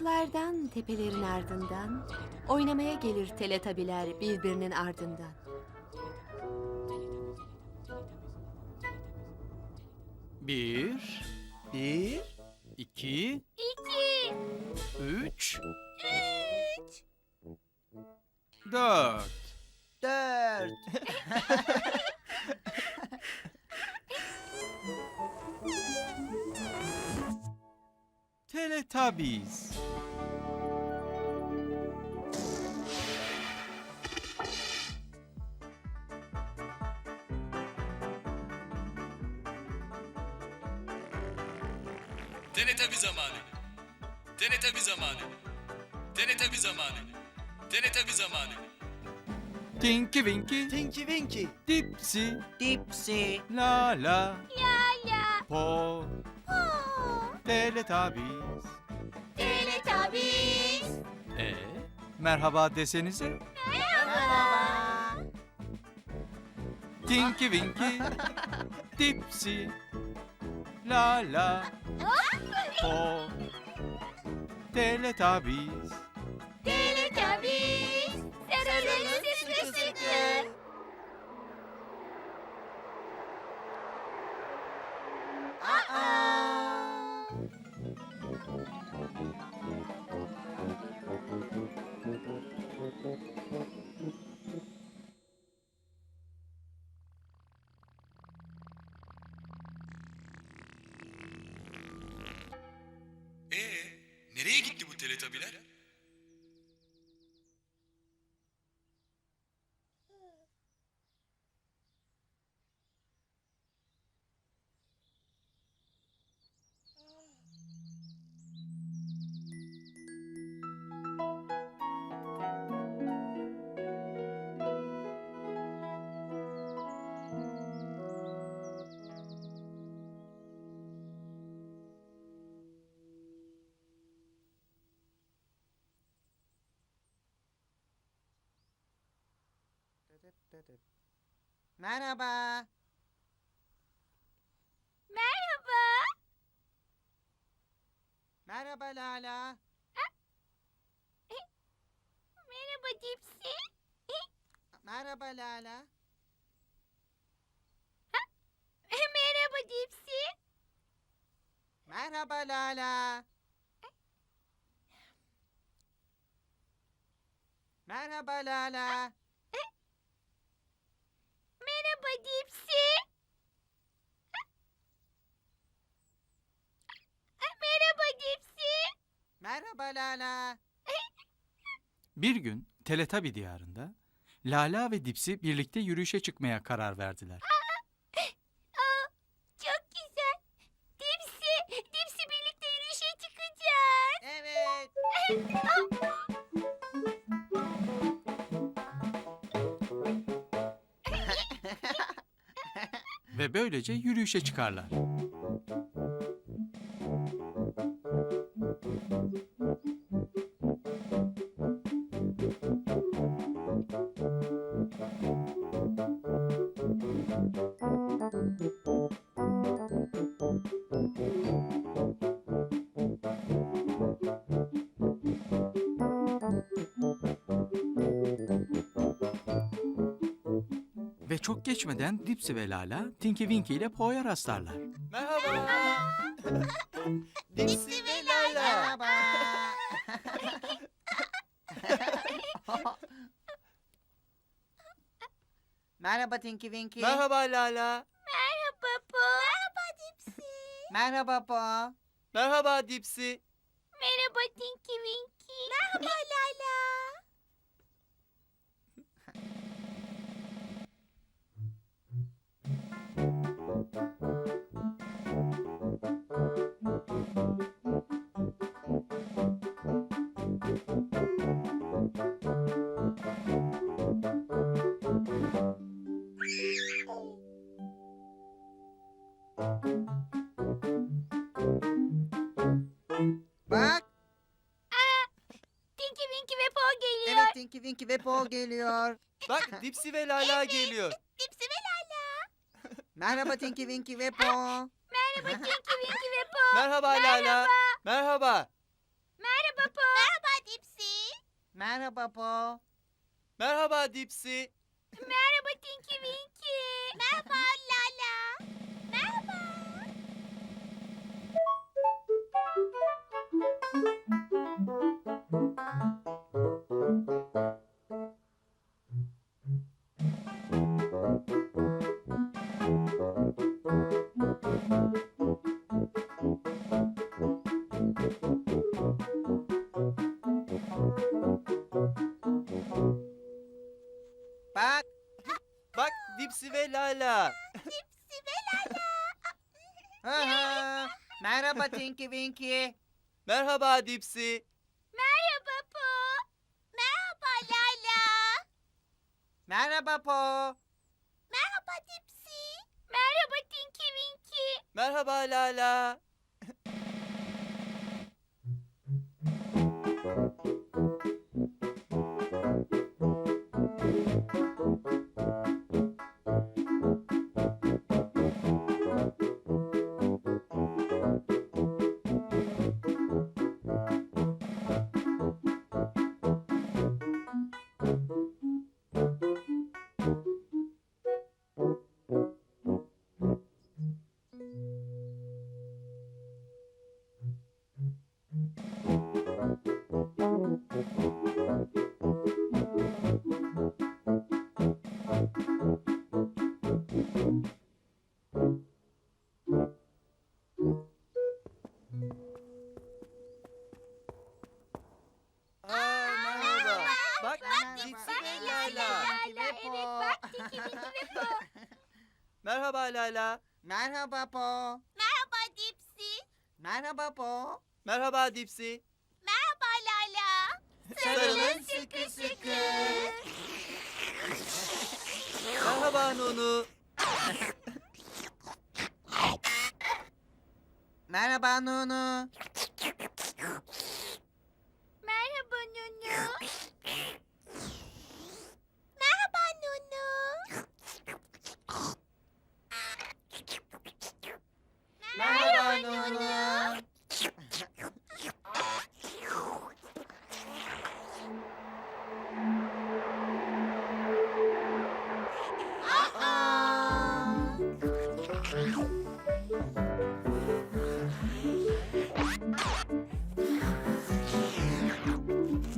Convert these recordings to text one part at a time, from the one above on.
Uzaklardan tepelerin ardından oynamaya gelir teletabiler birbirinin ardından. Bir, Bir, iki, İki, üç, üç, dört. dört. Teletubbies. Bir zamanı. Bir zamanı. Bir zamanı. Bir zamanı. Tinky Winky, Tinky Winky, Dipsy, Dipsy, La La, la po, Teletubbies. Teletubbies. E, merhaba desenize. Merhaba. Tinky Winky, Dipsy, La La, Po, Teletubbies. Gitti Merhaba. Merhaba. Merhaba Lala. Merhaba Dipsy. Merhaba Lala. Merhaba Dipsy. Merhaba Lala. Merhaba Lala. Merhaba Dipsy. Merhaba Dipsy. Merhaba Lala. Bir gün Teletabi diyarında Lala ve Dipsy birlikte yürüyüşe çıkmaya karar verdiler. Aa, çok güzel. Dipsy, Dipsy birlikte yürüyüşe çıkacağız. Evet. Ve böylece yürüyüşe çıkarlar. Geçmeden Dipsy ve Lala Tinky Winky ile Po'ya rastlarlar. Merhaba. Dipsy ve Lala. Merhaba. Merhaba Tinky Winky. Merhaba Lala. Merhaba Po. Merhaba Dipsy. Merhaba Po. Merhaba Dipsy. Bak. Tinky Winky ve Po geliyor. Evet Tinky Winky ve Po geliyor. Bak Dipsy ve Lala geliyor. Dipsy ve Lala. Merhaba Tinky Winky ve Po. Merhaba Tinky Winky ve Po. Merhaba Lala. Merhaba. Merhaba Po. Merhaba Dipsy. Merhaba Po. Merhaba Dipsy. Merhaba Tinky Winky. Merhaba Bak. Bak Dipsy ve Lala. Lala. Merhaba Tinky Winky. Merhaba Dipsy. Merhaba Po. Merhaba Lala. Merhaba Po. Merhaba Dipsy. Merhaba Tinky Winky. Merhaba Lala. Merhaba Po. Merhaba Dipsy. Merhaba Po. Merhaba Dipsy. Merhaba Lala. Sarılın sıkı sıkı. Merhaba Nunu. Merhaba Nunu.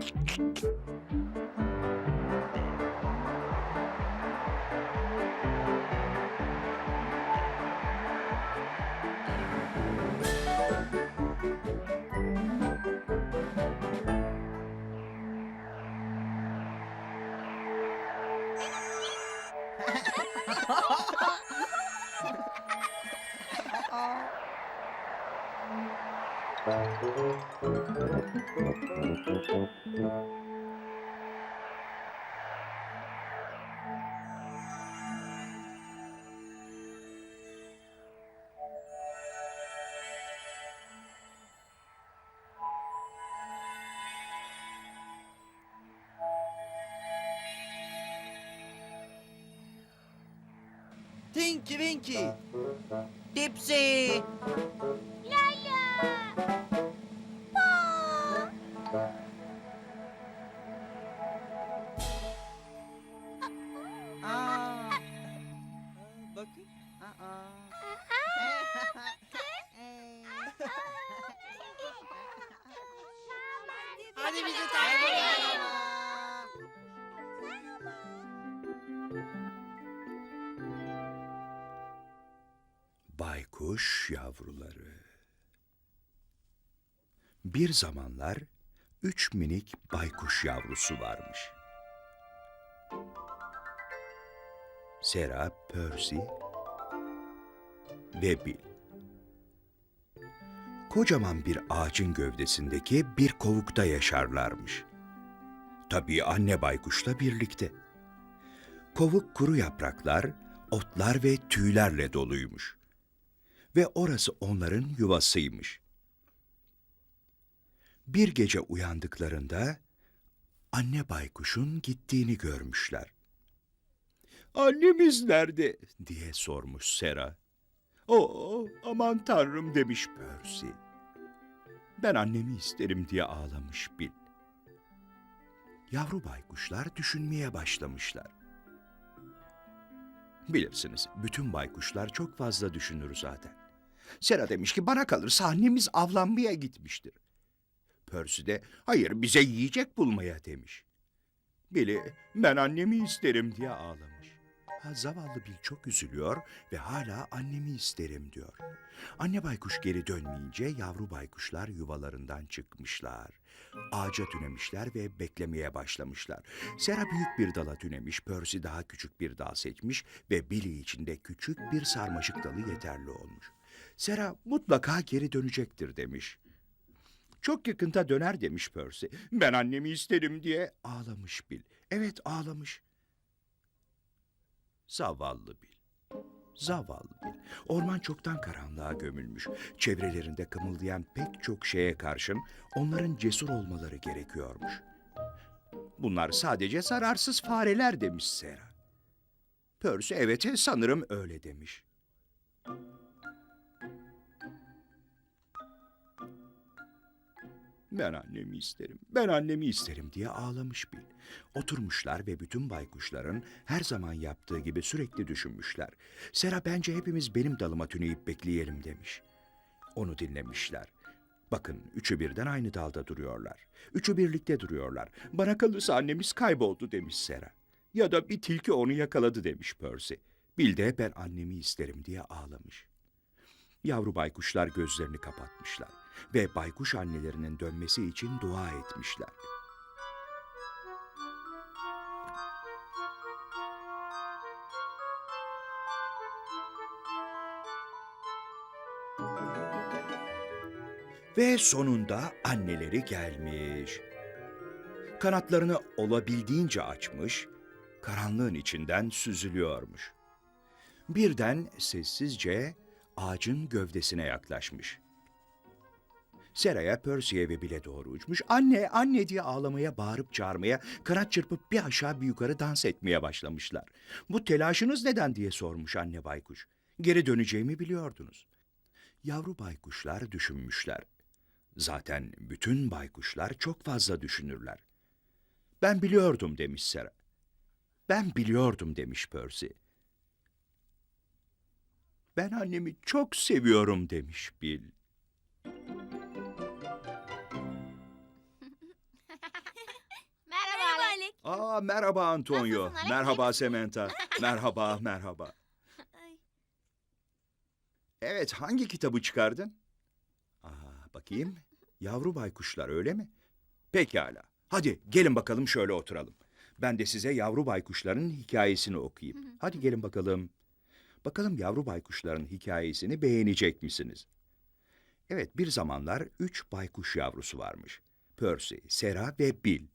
ピッ! Tinky Winky. Dipsy. Lala. Bir zamanlar üç minik baykuş yavrusu varmış. Sera, Percy ve Bill. Kocaman bir ağacın gövdesindeki bir kovukta yaşarlarmış. Tabii anne baykuşla birlikte. Kovuk kuru yapraklar, otlar ve tüylerle doluymuş ve orası onların yuvasıymış. Bir gece uyandıklarında anne baykuşun gittiğini görmüşler. Annemiz nerede? diye sormuş Sera. Oo, aman tanrım demiş Percy. ben annemi isterim diye ağlamış Bil. Yavru baykuşlar düşünmeye başlamışlar. Bilirsiniz, bütün baykuşlar çok fazla düşünür zaten. Sera demiş ki bana kalırsa annemiz avlanmaya gitmiştir. Percy de hayır bize yiyecek bulmaya demiş. Billy ben annemi isterim diye ağlamış. Ha, zavallı Bill çok üzülüyor ve hala annemi isterim diyor. Anne baykuş geri dönmeyince yavru baykuşlar yuvalarından çıkmışlar. Ağaca tünemişler ve beklemeye başlamışlar. Sera büyük bir dala tünemiş, Percy daha küçük bir dal seçmiş ve Billy için de küçük bir sarmaşık dalı yeterli olmuş. Sera mutlaka geri dönecektir demiş. Çok yakında döner demiş Percy. Ben annemi isterim diye ağlamış Bill. Evet ağlamış. Zavallı Bill. Zavallı Bill. Orman çoktan karanlığa gömülmüş. Çevrelerinde kımıldayan pek çok şeye karşın onların cesur olmaları gerekiyormuş. Bunlar sadece zararsız fareler demiş Sera. Percy evet sanırım öyle demiş. Ben annemi isterim, ben annemi isterim diye ağlamış Bil. Oturmuşlar ve bütün baykuşların her zaman yaptığı gibi sürekli düşünmüşler. Sera bence hepimiz benim dalıma tüneyip bekleyelim demiş. Onu dinlemişler. Bakın üçü birden aynı dalda duruyorlar. Üçü birlikte duruyorlar. Bana kalırsa annemiz kayboldu demiş Sera. Ya da bir tilki onu yakaladı demiş Percy. Bil de ben annemi isterim diye ağlamış. Yavru baykuşlar gözlerini kapatmışlar ve baykuş annelerinin dönmesi için dua etmişler. Ve sonunda anneleri gelmiş. Kanatlarını olabildiğince açmış, karanlığın içinden süzülüyormuş. Birden sessizce ağacın gövdesine yaklaşmış. Seraya, Percy'ye ve bile doğru uçmuş. Anne, anne diye ağlamaya, bağırıp çağırmaya, kanat çırpıp bir aşağı bir yukarı dans etmeye başlamışlar. Bu telaşınız neden diye sormuş anne baykuş. Geri döneceğimi biliyordunuz. Yavru baykuşlar düşünmüşler. Zaten bütün baykuşlar çok fazla düşünürler. Ben biliyordum demiş Sera. Ben biliyordum demiş Percy. Ben annemi çok seviyorum demiş Bill. Aa merhaba Antonio. Nasılsın Alex? Merhaba Samantha. merhaba, merhaba. Ay. Evet, hangi kitabı çıkardın? Aa, bakayım. Yavru baykuşlar öyle mi? Pekala. Hadi gelin bakalım şöyle oturalım. Ben de size yavru baykuşların hikayesini okuyayım. Hadi gelin bakalım. Bakalım yavru baykuşların hikayesini beğenecek misiniz? Evet, bir zamanlar üç baykuş yavrusu varmış. Percy, Sera ve Bill.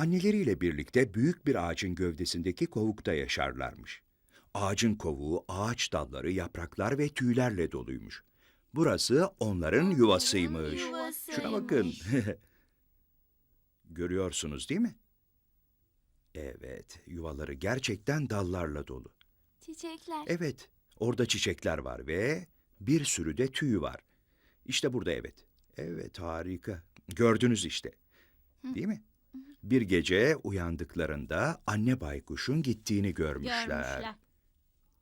Anneleriyle birlikte büyük bir ağacın gövdesindeki kovukta yaşarlarmış. Ağacın kovuğu ağaç dalları, yapraklar ve tüylerle doluymuş. Burası onların yuvasıymış. Şuna bakın. Görüyorsunuz değil mi? Evet, yuvaları gerçekten dallarla dolu. Çiçekler. Evet, orada çiçekler var ve bir sürü de tüy var. İşte burada evet. Evet, harika. Gördünüz işte. Değil mi? Bir gece uyandıklarında anne baykuşun gittiğini görmüşler. Görmüşler.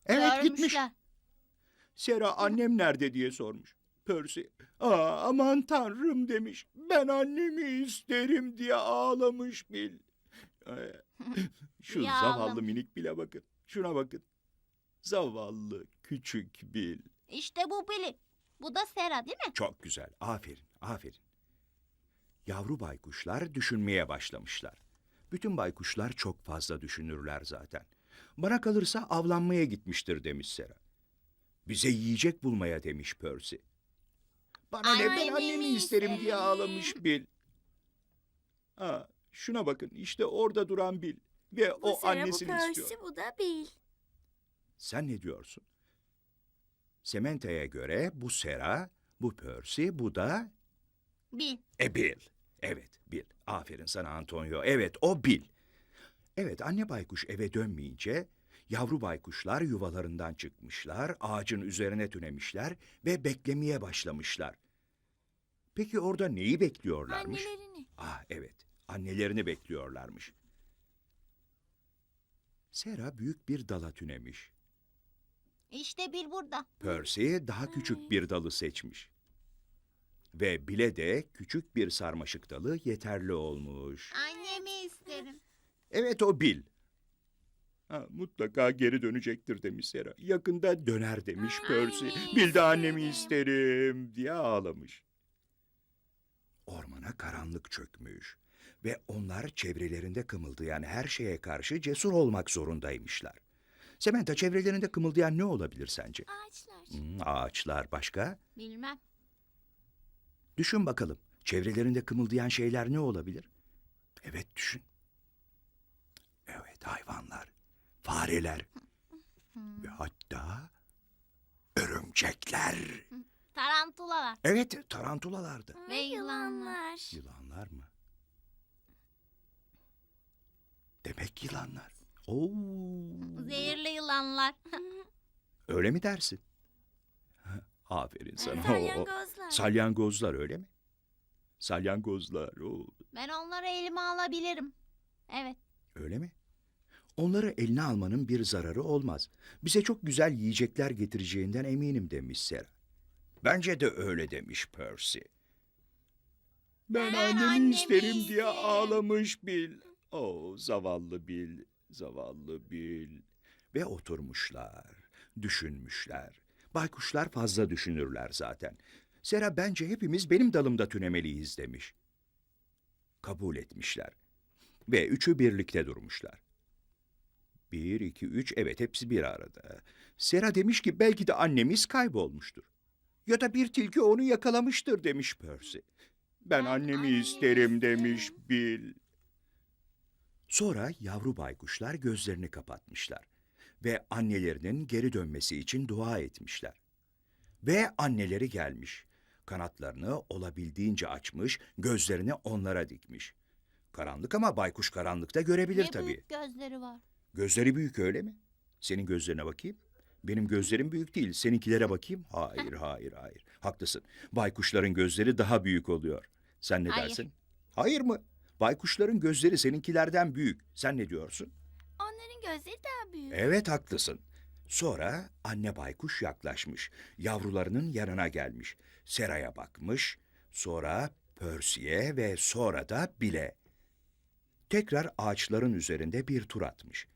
Evet gitmiş. Görmüşler. Sera annem nerede diye sormuş. Percy, aa aman tanrım demiş. Ben annemi isterim diye ağlamış Bil. Ee, Şu Ya zavallı minik Bill'e bakın. Şuna bakın. Zavallı küçük Bil. İşte bu Billy. Bu da Sera değil mi? Çok güzel. Aferin, aferin. Yavru baykuşlar düşünmeye başlamışlar. Bütün baykuşlar çok fazla düşünürler zaten. Bana kalırsa avlanmaya gitmiştir demiş Sera. Bize yiyecek bulmaya demiş Percy. Bana ne ben Annemi isterim diye ağlamış Bill. Aa, şuna bakın işte orada duran Bill. Ve o annesini istiyor. bu da Bill. Sen ne diyorsun? Sementa'ya göre bu Sera, bu Percy, bu da Bill. E Bill. Evet Bill. Aferin sana Antonio. Evet o Bill. Evet anne baykuş eve dönmeyince Yavru baykuşlar yuvalarından çıkmışlar, ağacın üzerine tünemişler ve beklemeye başlamışlar. Peki orada neyi bekliyorlarmış? Annelerini. Ah evet, annelerini bekliyorlarmış. Sera büyük bir dala tünemiş. İşte Bil burada. Percy daha küçük bir dalı seçmiş. Ve bile de küçük bir sarmaşık dalı yeterli olmuş. Annemi isterim. Evet o Bill. Ha, mutlaka geri dönecektir demiş Sera. Yakında döner demiş Percy. Annemi Bill de annemi isterim." isterim diye ağlamış. Ormana karanlık çökmüş ve onlar çevrelerinde kımıldayan her şeye karşı cesur olmak zorundaymışlar. Sementa çevrelerinde kımıldayan ne olabilir sence? Ağaçlar. Hmm, ağaçlar başka? Bilmem. Düşün bakalım. Çevrelerinde kımıldayan şeyler ne olabilir? Evet düşün. Evet hayvanlar, fareler ve hatta örümcekler. Tarantulalar. Evet tarantulalardı. Ve yılanlar. Yılanlar mı? Demek yılanlar. Oo. Zehirli yılanlar. Öyle mi dersin? Aferin sana. Oo. Salyangozlar. Salyangozlar öyle mi? Salyangozlar. Oo. Ben onları elime alabilirim. Evet. Öyle mi? Onları eline almanın bir zararı olmaz. Bize çok güzel yiyecekler getireceğinden eminim demiş Sera. Bence de öyle demiş Percy. Ben, Ben annemi, annemi isterim diye isterim. ağlamış Bill. Oh zavallı Bill, zavallı Bill. Ve oturmuşlar, düşünmüşler. Baykuşlar fazla düşünürler zaten. Sera bence hepimiz benim dalımda tünemeliyiz demiş. Kabul etmişler. Ve üçü birlikte durmuşlar. Bir, iki, üç, evet hepsi bir arada. Sera demiş ki belki de annemiz kaybolmuştur. Ya da bir tilki onu yakalamıştır demiş Percy. Ben, Ben annemi, annemi isterim, isterim. demiş Bill. Sonra yavru baykuşlar gözlerini kapatmışlar ve annelerinin geri dönmesi için dua etmişler. Ve anneleri gelmiş. Kanatlarını olabildiğince açmış, gözlerini onlara dikmiş. Karanlık ama baykuş karanlıkta görebilir ne tabii. büyük gözleri var. Gözleri büyük öyle mi? Senin gözlerine bakayım. Benim gözlerim büyük değil. Seninkilere bakayım. Hayır, hayır, hayır. Haklısın. Baykuşların gözleri daha büyük oluyor. Sen ne Hayır. dersin? Hayır mı? Baykuşların gözleri seninkilerden büyük. Sen ne diyorsun? Onların gözleri daha büyük. Evet, haklısın. Sonra anne baykuş yaklaşmış. Yavrularının yanına gelmiş. Sera'ya bakmış. Sonra Percy'ye ve sonra da Bill'e. Tekrar ağaçların üzerinde bir tur atmış.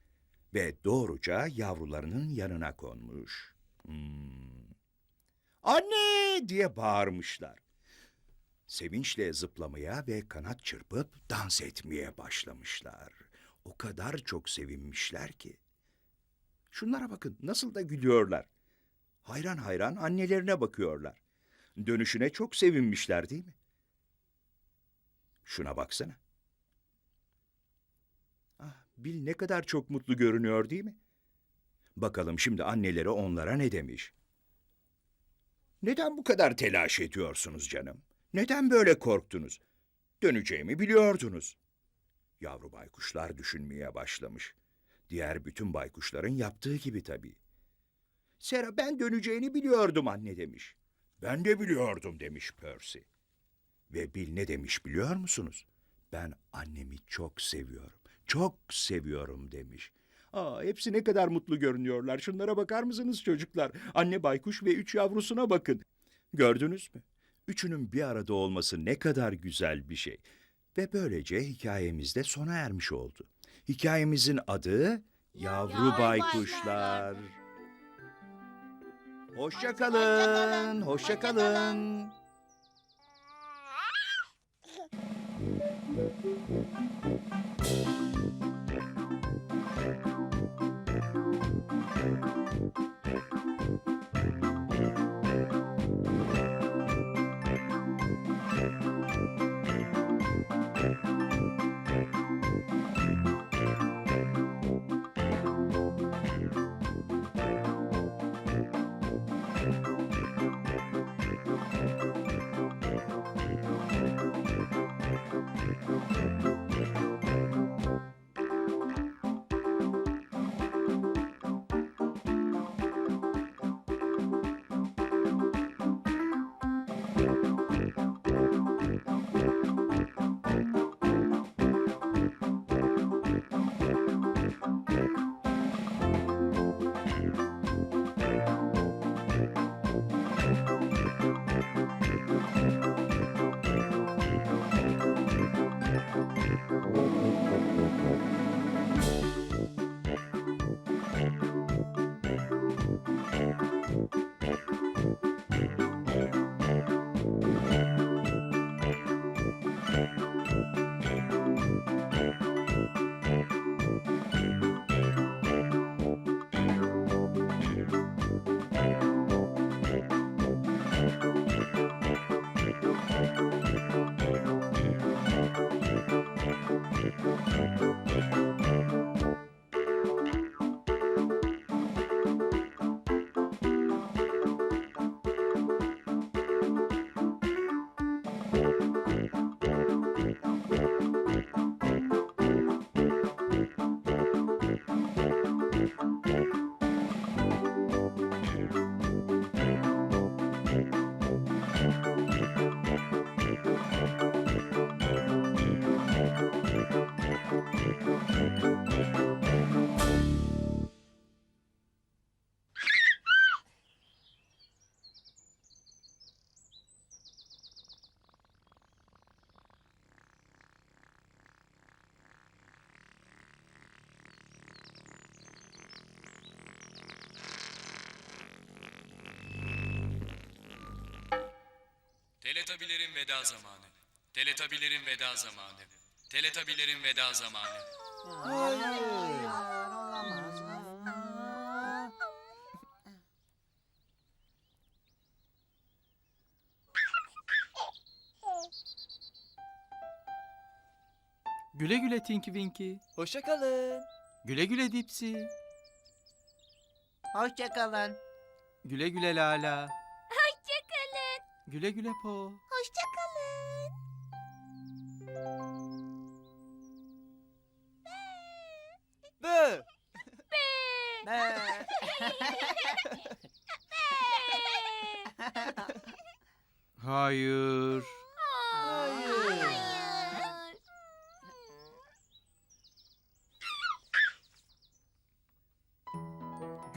Ve doğruca yavrularının yanına konmuş. Hmm. Anne diye bağırmışlar. Sevinçle zıplamaya ve kanat çırpıp dans etmeye başlamışlar. O kadar çok sevinmişler ki. Şunlara bakın nasıl da gülüyorlar. Hayran hayran annelerine bakıyorlar. Dönüşüne çok sevinmişler değil mi? Şuna baksana. Ah, Bil ne kadar çok mutlu görünüyor değil mi? Bakalım şimdi anneleri onlara ne demiş? Neden bu kadar telaş ediyorsunuz canım? Neden böyle korktunuz? Döneceğimi biliyordunuz. Yavru baykuşlar düşünmeye başlamış. Diğer bütün baykuşların yaptığı gibi tabii. Sera ben döneceğini biliyordum anne demiş. Ben de biliyordum demiş Percy. Ve Bill ne demiş biliyor musunuz? Ben annemi çok seviyorum. Çok seviyorum demiş. Aa, hepsi ne kadar mutlu görünüyorlar. Şunlara bakar mısınız çocuklar? Anne baykuş ve üç yavrusuna bakın. Gördünüz mü? Üçünün bir arada olması ne kadar güzel bir şey. Ve böylece hikayemiz de sona ermiş oldu. Hikayemizin adı Yavru Yavru Baykuşlar. Hoşça kalın, Hoşça hoşça kalın. Kalın. veda zamanı. Teletabilerin veda zamanı. Teletabilerin veda zamanı. Güle güle Tinky Winky. Hoşça kalın. Güle güle Dipsy. Hoşça kalın. Güle güle Lala. Hoşçakalın. Güle güle Po.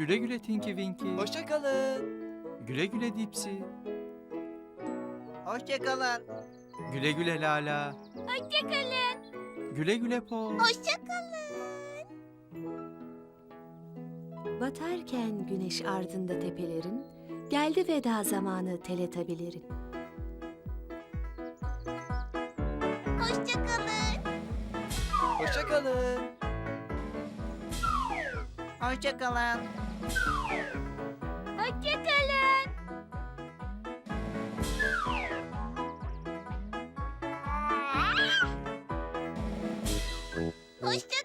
Güle güle Tinky Winky. Hoşça kalın. Güle güle Dipsy. Hoşça kalın. Güle güle Lala. Hoşçakalın. Güle güle Po. Hoşçakalın. Batarken güneş ardında tepelerin, geldi veda zamanı teletabilerin. Hoşçakalın. Hoşça kalın. Hoşça kalın. Hoşçakalın. Hoşçakalın.